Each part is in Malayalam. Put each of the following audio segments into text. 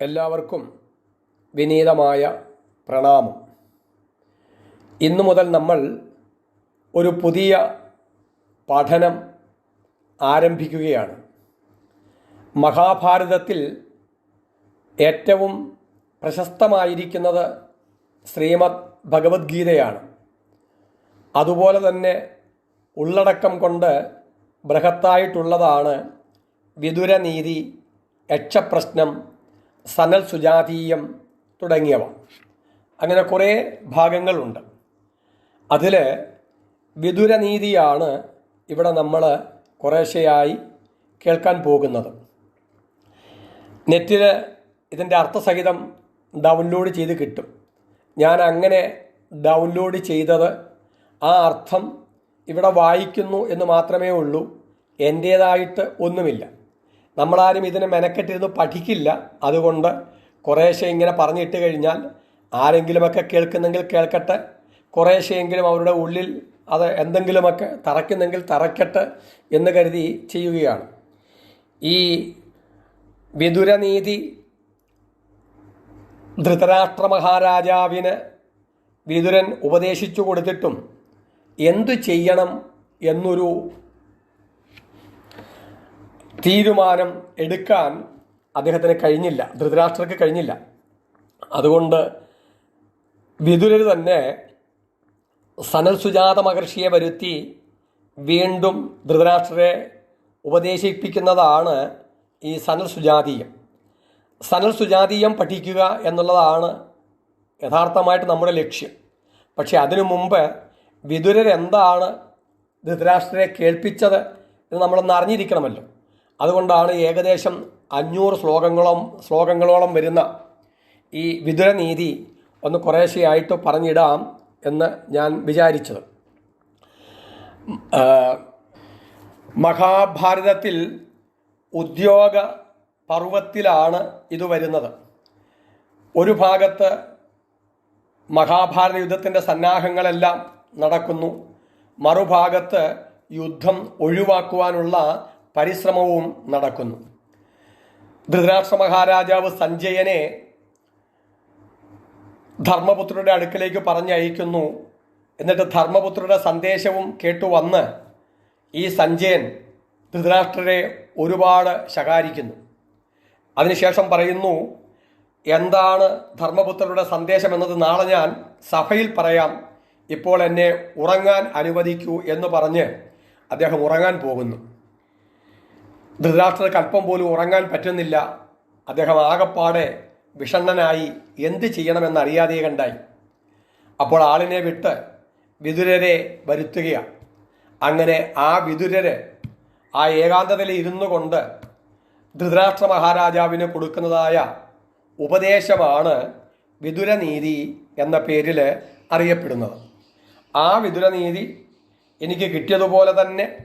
എല്ലാവർക്കും വിനീതമായ പ്രണാമം. ഇന്നു മുതൽ നമ്മൾ ഒരു പുതിയ പഠനം ആരംഭിക്കുകയാണ്. മഹാഭാരതത്തിൽ ഏറ്റവും പ്രശസ്തമായിരിക്കുന്നത് ശ്രീമദ് ഭഗവത്ഗീതയാണ്. അതുപോലെ തന്നെ ഉള്ളടക്കം കൊണ്ട് ബൃഹത്തായിട്ടുള്ളതാണ് വിതുരനീതി യക്ഷപ്രശ്നം സനൽ സുജാതീയം തുടങ്ങിയവ. അങ്ങനെ കുറേ ഭാഗങ്ങളുണ്ട്. അതിൽ വിതുരനീതിയാണ് ഇവിടെ നമ്മൾ കുറേശ്ശെയായി കേൾക്കാൻ പോകുന്നത്. നെറ്റിൽ ഇതിന്റെ അർത്ഥസഹിതം ഡൗൺലോഡ് ചെയ്ത് കിട്ടും. ഞാൻ അങ്ങനെ ഡൗൺലോഡ് ചെയ്തത് ആ അർത്ഥം ഇവിടെ വായിക്കുന്നു എന്ന് മാത്രമേ ഉള്ളൂ. എന്റേതായിട്ട് ഒന്നുമില്ല. നമ്മളാരും ഇതിനെ മെനക്കെട്ടിരുന്ന് പഠിക്കില്ല. അതുകൊണ്ട് കുറേശ്ശെ ഇങ്ങനെ പറഞ്ഞിട്ട് കഴിഞ്ഞാൽ ആരെങ്കിലുമൊക്കെ കേൾക്കുന്നെങ്കിൽ കേൾക്കട്ടെ. കുറേശ്ശെയെങ്കിലും അവരുടെ ഉള്ളിൽ അത് എന്തെങ്കിലുമൊക്കെ തറയ്ക്കുന്നെങ്കിൽ തറയ്ക്കട്ടെ എന്ന് കരുതി ചെയ്യുകയാണ്. ഈ വിതുരനീതി ധൃതരാഷ്ട്ര മഹാരാജാവിന് വിതുരൻ ഉപദേശിച്ചു കൊടുത്തിട്ടും എന്തു ചെയ്യണം എന്നൊരു തീരുമാനം എടുക്കാൻ അദ്ദേഹത്തിന് കഴിഞ്ഞില്ല. ധൃതരാഷ്ട്രക്ക് കഴിഞ്ഞില്ല. അതുകൊണ്ട് വിതുരർ തന്നെ സനൽ സുജാത മഹർഷിയെ വരുത്തി വീണ്ടും ധൃതരാഷ്ട്രരെ ഉപദേശിപ്പിക്കുന്നതാണ് ഈ സനൽ സുജാതീയം. സനൽ സുജാതീയം പഠിക്കുക എന്നുള്ളതാണ് യഥാർത്ഥമായിട്ട് നമ്മുടെ ലക്ഷ്യം. പക്ഷേ അതിനു മുമ്പ് വിതുരരെന്താണ് ധൃതരാഷ്ട്രരെ കേൾപ്പിച്ചത് എന്ന് നമ്മളൊന്ന് അറിഞ്ഞിരിക്കണമല്ലോ. അതുകൊണ്ടാണ് ഏകദേശം അഞ്ഞൂറ് ശ്ലോകങ്ങളോളം ശ്ലോകങ്ങളോളം വരുന്ന ഈ വിതുരനീതി ഒന്ന് കുറേശ്ശെയായിട്ട് പറഞ്ഞിടാം എന്ന് ഞാൻ വിചാരിച്ചത്. മഹാഭാരതത്തിൽ ഉദ്യോഗ പർവത്തിലാണ് ഇത് വരുന്നത്. ഒരു ഭാഗത്ത് മഹാഭാരത യുദ്ധത്തിന്റെ സന്നാഹങ്ങളെല്ലാം നടക്കുന്നു. മറുഭാഗത്ത് യുദ്ധം ഒഴിവാക്കുവാനുള്ള പരിശ്രമവും നടക്കുന്നു. ധൃതരാഷ്ട്ര മഹാരാജാവ് സഞ്ജയനെ ധർമ്മപുത്രരുടെ അടുക്കലേക്ക് പറഞ്ഞയക്കുന്നു. എന്നിട്ട് ധർമ്മപുത്രരുടെ സന്ദേശവും കേട്ടു വന്ന് ഈ സഞ്ജയൻ ധൃതരാഷ്ട്രരെ ഒരുപാട് ശകാരിക്കുന്നു. അതിനുശേഷം പറയുന്നു എന്താണ് ധർമ്മപുത്രരുടെ സന്ദേശം എന്നത്? നാളെ ഞാൻ സഭയിൽ പറയാം. ഇപ്പോൾ എന്നെ ഉറങ്ങാൻ അനുവദിക്കൂ എന്ന് പറഞ്ഞ് അദ്ദേഹം ഉറങ്ങാൻ പോകുന്നു. ധൃതരാഷ്ട്രർക്ക് അല്പം പോലും ഉറങ്ങാൻ പറ്റുന്നില്ല. അദ്ദേഹം ആകപ്പാടെ വിഷണ്ണനായി എന്ത് ചെയ്യണമെന്നറിയാതെ കണ്ടായി. അപ്പോൾ ആളിനെ വിട്ട് വിതുരരെ വരുത്തുകയാണ്. അങ്ങനെ ആ വിതുരര് ആ ഏകാന്തതയിൽ ഇരുന്നു കൊണ്ട് ധൃതരാഷ്ട്ര മഹാരാജാവിന് കൊടുക്കുന്നതായ ഉപദേശമാണ് വിതുരനീതി എന്ന പേരിൽ അറിയപ്പെടുന്നത്. ആ വിതുരനീതി എനിക്ക് കിട്ടിയതുപോലെ തന്നെ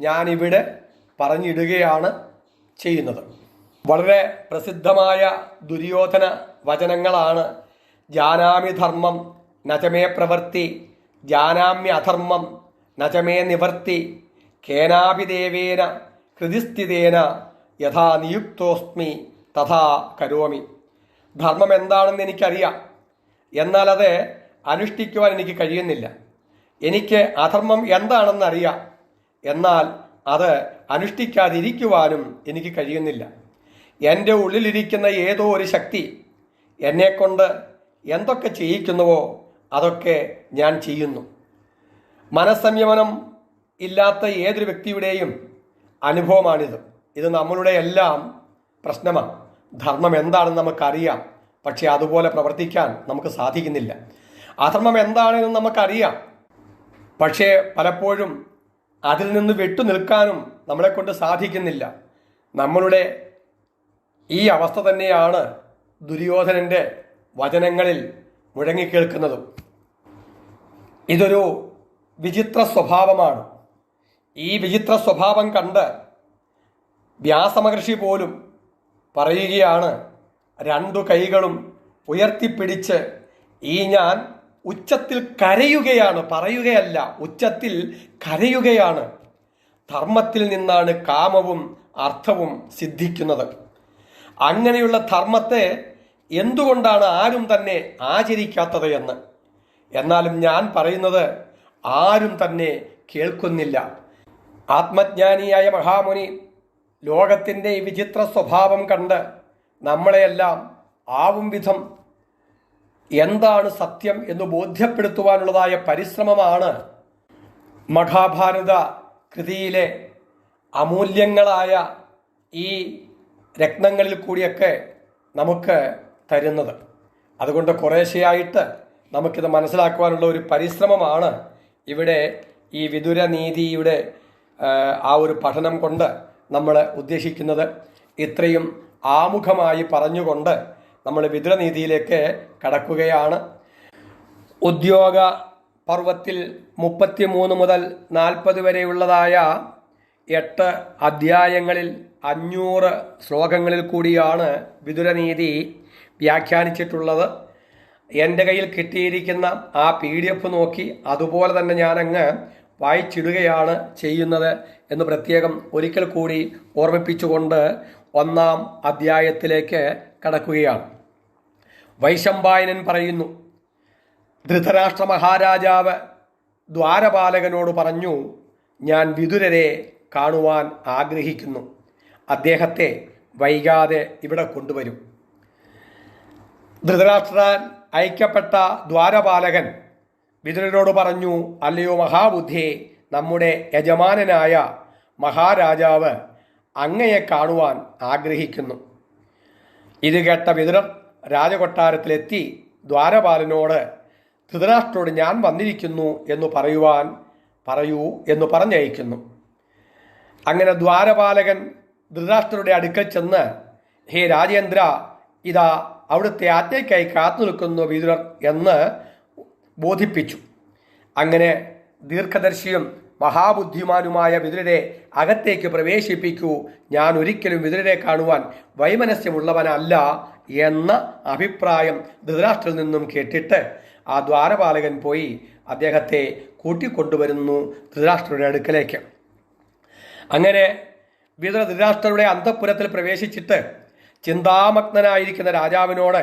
ഞാനിവിടെ പറഞ്ഞിടുകയാണ് ചെയ്യുന്നത്. വളരെ പ്രസിദ്ധമായ ദുര്യോധന വചനങ്ങളാണ് ജാനാമി ധർമ്മം നചമേ പ്രവൃത്തി ജാനാമ്യ അധർമ്മം നചമേ നിവർത്തി കേനാപി ദേവേന യഥാ നിയുക്തോസ്മി തഥാ കരോമി. ധർമ്മം എന്താണെന്ന് എനിക്കറിയാം. എന്നാൽ അത് അനുഷ്ഠിക്കുവാൻ എനിക്ക് കഴിയുന്നില്ല. എനിക്ക് അധർമ്മം എന്താണെന്നറിയാം. എന്നാൽ അത് അനുഷ്ഠിക്കാതിരിക്കുവാനും എനിക്ക് കഴിയുന്നില്ല. എന്റെ ഉള്ളിലിരിക്കുന്ന ഏതോ ഒരു ശക്തി എന്നെക്കൊണ്ട് എന്തൊക്കെ ചെയ്യിക്കുന്നുവോ അതൊക്കെ ഞാൻ ചെയ്യുന്നു. മനസ്സംയമനം ഇല്ലാത്ത ഏതൊരു വ്യക്തിയുടെയും അനുഭവമാണിത്. ഇത് നമ്മളുടെ എല്ലാം പ്രശ്നമാണ്. ധർമ്മം എന്താണെന്ന് നമുക്കറിയാം. പക്ഷേ അതുപോലെ പ്രവർത്തിക്കാൻ നമുക്ക് സാധിക്കുന്നില്ല. അധർമ്മം എന്താണെന്ന് നമുക്കറിയാം. പക്ഷേ പലപ്പോഴും അതിൽ നിന്ന് വിട്ടു നിൽക്കാനും നമ്മളെ കൊണ്ട് സാധിക്കുന്നില്ല. നമ്മളുടെ ഈ അവസ്ഥ തന്നെയാണ് ദുര്യോധനന്റെ വചനങ്ങളിൽ മുഴങ്ങിക്കേൾക്കുന്നതും. ഇതൊരു വിചിത്ര സ്വഭാവമാണ്. ഈ വിചിത്ര സ്വഭാവം കണ്ട് വ്യാസമഹർഷി പോലും പറയുകയാണ് രണ്ടു കൈകളും ഉയർത്തിപ്പിടിച്ച് ഈ ഞാൻ ഉച്ചത്തിൽ കരയുകയാണ് പറയുകയല്ല ഉച്ചത്തിൽ കരയുകയാണ്. ധർമ്മത്തിൽ നിന്നാണ് കാമവും അർത്ഥവും സിദ്ധിക്കുന്നത്. അങ്ങനെയുള്ള ധർമ്മത്തെ എന്തുകൊണ്ടാണ് ആരും തന്നെ ആചരിക്കാത്തത് എന്ന്? എന്നാലും ഞാൻ പറയുന്നത് ആരും തന്നെ കേൾക്കുന്നില്ല. ആത്മജ്ഞാനിയായ മഹാമുനി ലോകത്തിന്റെ ഈ വിചിത്ര സ്വഭാവം കണ്ട് നമ്മളെയെല്ലാം ആവും വിധം എന്താണ് സത്യം എന്ന് ബോധ്യപ്പെടുത്തുവാനുള്ളതായ പരിശ്രമമാണ് മഹാഭാരത കൃതിയിലെ അമൂല്യങ്ങളായ ഈ രത്നങ്ങളിൽ കൂടിയൊക്കെ നമുക്ക് തരുന്നത്. അതുകൊണ്ട് കുറേശ്ശെയായിട്ട് നമുക്കിത് മനസ്സിലാക്കുവാനുള്ള ഒരു പരിശ്രമമാണ് ഇവിടെ ഈ വിദുര നീതിയുടെ ആ, ആ ഒരു പഠനം കൊണ്ട് നമ്മൾ ഉദ്ദേശിക്കുന്നത്. ഇത്രയും ആമുഖമായി പറഞ്ഞുകൊണ്ട് നമ്മൾ വിതുരനീതിയിലേക്ക് കടക്കുകയാണ്. ഉദ്യോഗ പർവത്തിൽ മുപ്പത്തിമൂന്ന് മുതൽ നാൽപ്പത് വരെയുള്ളതായ എട്ട് അധ്യായങ്ങളിൽ അഞ്ഞൂറ് ശ്ലോകങ്ങളിൽ കൂടിയാണ് വിതുരനീതി വ്യാഖ്യാനിച്ചിട്ടുള്ളത്. എന്റെ കയ്യിൽ കിട്ടിയിരിക്കുന്ന ആ പി ഡി എഫ് നോക്കി അതുപോലെ തന്നെ ഞാനങ്ങ് വായിച്ചിടുകയാണ് ചെയ്യുന്നത് എന്ന് പ്രത്യേകം ഒരിക്കൽ കൂടി ഓർമ്മിപ്പിച്ചുകൊണ്ട് ഒന്നാം അധ്യായത്തിലേക്ക് കടക്കുകയാണ്. വൈശമ്പായനൻ പറയുന്നു. ധൃതരാഷ്ട്ര മഹാരാജാവ് ദ്വാരപാലകനോട് പറഞ്ഞു ഞാൻ വിതുരരെ കാണുവാൻ ആഗ്രഹിക്കുന്നു. അദ്ദേഹത്തെ വൈകാതെ ഇവിടെ കൊണ്ടുവരും. ധൃതരാഷ്ട്രാൻ അയക്കപ്പെട്ട ദ്വാരപാലകൻ വിതുരനോട് പറഞ്ഞു അല്ലയോ മഹാബുദ്ധിയെ നമ്മുടെ യജമാനനായ മഹാരാജാവ് അങ്ങയെ കാണുവാൻ ആഗ്രഹിക്കുന്നു. ഇത് കേട്ട വിതുരർ രാജകൊട്ടാരത്തിലെത്തി ദ്വാരപാലനോട് ധൃതരാഷ്ട്രോട് ഞാൻ വന്നിരിക്കുന്നു എന്ന് പറയുവാൻ പറയൂ എന്ന് പറഞ്ഞയക്കുന്നു. അങ്ങനെ ദ്വാരപാലകൻ ധൃതരാഷ്ട്രരുടെ അടുക്കൽ ചെന്ന് ഹേ രാജേന്ദ്ര ഇതാ അവിടുത്തെ ആജ്ഞയ്ക്കായി കാത്തു നിൽക്കുന്നു വിതുരർ എന്ന് ബോധിപ്പിച്ചു. അങ്ങനെ ദീർഘദർശിയും മഹാബുദ്ധിമാനുമായ വിതുരരെ അകത്തേക്ക് പ്രവേശിപ്പിക്കൂ. ഞാൻ ഒരിക്കലും വിതുരരെ കാണുവാൻ വൈമനസ്യമുള്ളവനല്ല എന്ന അഭിപ്രായം ധൃതരാഷ്ട്രിൽ നിന്നും കേട്ടിട്ട് ആ ദ്വാരപാലകൻ പോയി അദ്ദേഹത്തെ കൂട്ടിക്കൊണ്ടുവരുന്നു ധൃതരാഷ്ട്രയുടെ അടുക്കലേക്ക്. അങ്ങനെ വിതുര ധൃതരാഷ്ട്രയുടെ അന്തഃപുരത്തിൽ പ്രവേശിച്ചിട്ട് ചിന്താമഗ്നനായിരിക്കുന്ന രാജാവിനോട്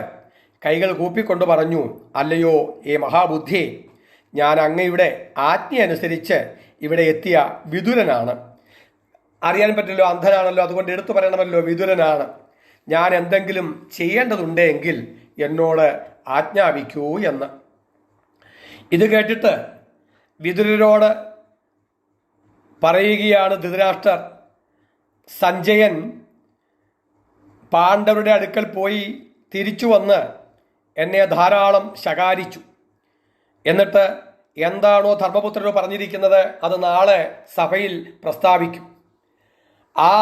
കൈകൾ കൂപ്പിക്കൊണ്ട് പറഞ്ഞു അല്ലയോ ഏ മഹാബുദ്ധി ഞാൻ അങ്ങയുടെ ആജ്ഞ അനുസരിച്ച് ഇവിടെ എത്തിയ വിതുരനാണ് അറിയാൻ പറ്റില്ലോ അന്ധനാണല്ലോ അതുകൊണ്ട് എടുത്തു പറയണമല്ലോ വിതുരനാണ് ഞാൻ എന്തെങ്കിലും ചെയ്യേണ്ടതുണ്ടെങ്കിൽ എന്നോട് ആജ്ഞാപിക്കൂ എന്ന്. ഇത് കേട്ടിട്ട് വിതുരരോട് പറയുകയാണ് ധൃതരാഷ്ട്രർ. സഞ്ജയൻ പാണ്ഡവരുടെ അടുക്കൽ പോയി തിരിച്ചു വന്ന് എന്നെ ധാരാളം ശകാരിച്ചു. എന്നിട്ട് എന്താണോ ധർമ്മപുത്രർ പറഞ്ഞിരിക്കുന്നത് അത് നാളെ സഭയിൽ പ്രസ്താവിക്കും. ആ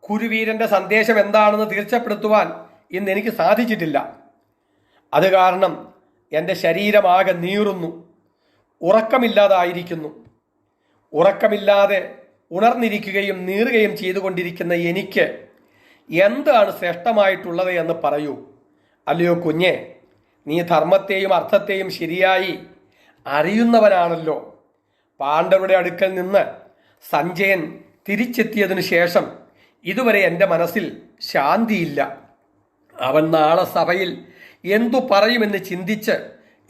കുരുവീരന്റെ സന്ദേശം എന്താണെന്ന് തീർച്ചപ്പെടുത്തുവാൻ ഇന്ന് എനിക്ക് സാധിച്ചിട്ടില്ല. അത് കാരണം എന്റെ ശരീരമാകെ നീറുന്നു ഉറക്കമില്ലാതായിരിക്കുന്നു. ഉറക്കമില്ലാതെ ഉണർന്നിരിക്കുകയും നീറുകയും ചെയ്തുകൊണ്ടിരിക്കുന്ന എനിക്ക് എന്താണ് ശ്രേഷ്ഠമായിട്ടുള്ളത് എന്ന് പറയൂ. അല്ലയോ കുഞ്ഞെ നീ ധർമ്മത്തെയും അർത്ഥത്തെയും ശരിയായി അറിയുന്നവനാണല്ലോ പാണ്ഡവരുടെ അടുക്കൽ നിന്ന് സഞ്ജയൻ തിരിച്ചെത്തിയതിനു ശേഷം ഇതുവരെ എന്റെ മനസ്സിൽ ശാന്തിയില്ല. അവൻ നാളെ സഭയിൽ എന്തു പറയുമെന്ന് ചിന്തിച്ച്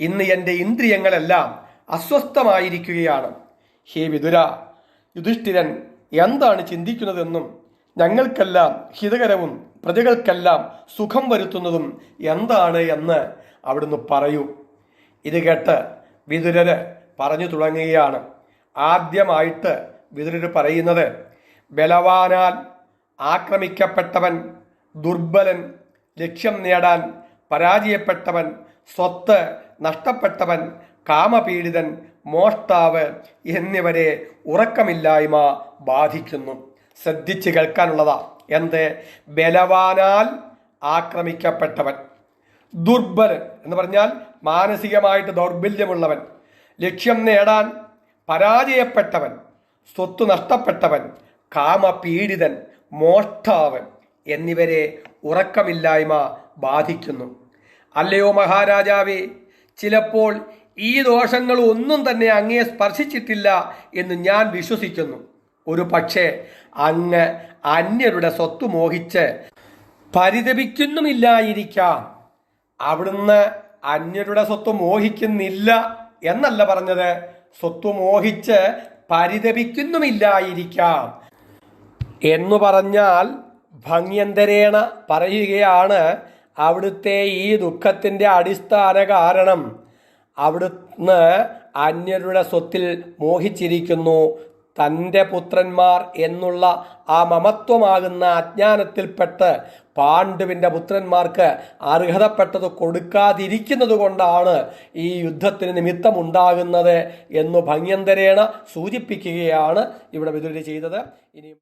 ഇന്ന് എന്റെ ഇന്ദ്രിയങ്ങളെല്ലാം അസ്വസ്ഥമായിരിക്കുകയാണ്. ഹേ വിതുര യുധിഷ്ഠിരൻ എന്താണ് ചിന്തിക്കുന്നതെന്നും ഞങ്ങൾക്കെല്ലാം ഹിതകരവും പ്രജകൾക്കെല്ലാം സുഖം വരുത്തുന്നതും എന്താണ് എന്ന് അവിടുന്ന് പറയൂ. ഇത് കേട്ട് വിതുരര് പറഞ്ഞു തുടങ്ങുകയാണ്. ആദ്യമായിട്ട് വിതുരര് പറയുന്നത് ബലവാനാൽ ആക്രമിക്കപ്പെട്ടവൻ ദുർബലൻ ലക്ഷ്യം നേടാൻ പരാജയപ്പെട്ടവൻ സ്വത്ത് നഷ്ടപ്പെട്ടവൻ കാമപീഡിതൻ മോഷ്ടാവ് എന്നിവരെ ഉറക്കമില്ലായ്മ ബാധിക്കുന്നു. ശ്രദ്ധിച്ച് കേൾക്കാനുള്ളതാ എന്ത്? ബലവാനാൽ ആക്രമിക്കപ്പെട്ടവൻ. ദുർബലൻ എന്ന് പറഞ്ഞാൽ മാനസികമായിട്ട് ദൗർബല്യമുള്ളവൻ ലക്ഷ്യം നേടാൻ പരാജയപ്പെട്ടവൻ സ്വത്ത് നഷ്ടപ്പെട്ടവൻ കാമപീഡിതൻ മോഷ്ടാവൻ എന്നിവരെ ഉറക്കമില്ലായ്മ ബാധിക്കുന്നു. അല്ലയോ മഹാരാജാവേ ചിലപ്പോൾ ഈ ദോഷങ്ങൾ ഒന്നും തന്നെ അങ്ങയെ സ്പർശിച്ചിട്ടില്ല എന്ന് ഞാൻ വിശ്വസിക്കുന്നു. ഒരു പക്ഷേ അങ്ങ് അന്യരുടെ സ്വത്ത് മോഹിച്ച് പരിതപിക്കുന്നുമില്ലായിരിക്കാം. അവിടുന്ന് അന്യരുടെ സ്വത്ത് മോഹിക്കുന്നില്ല എന്നല്ല പറഞ്ഞത്. സ്വത്ത് മോഹിച്ച് പരിതപിക്കുന്നുമില്ലായിരിക്കാം. എന്നു പറഞ്ഞാൽ ഭംഗ്യന്തരേണ പറയുകയാണ് അവിടുത്തെ ഈ ദുഃഖത്തിന്റെ അടിസ്ഥാന കാരണം. അവിടുന്ന് അന്യരുടെ സ്വത്തിൽ മോഹിച്ചിരിക്കുന്നു. തന്റെ പുത്രന്മാർ എന്നുള്ള ആ മമത്വമാകുന്ന അജ്ഞാനത്തിൽപ്പെട്ട് പാണ്ഡുവിന്റെ പുത്രന്മാർക്ക് അർഹതപ്പെട്ടത് കൊടുക്കാതിരിക്കുന്നത് കൊണ്ടാണ് ഈ യുദ്ധത്തിന് നിമിത്തമുണ്ടാകുന്നത് എന്നു ഭംഗ്യന്തരേണ സൂചിപ്പിക്കുകയാണ് ഇവിടെ വിതുരി ചെയ്തത്. ഇനി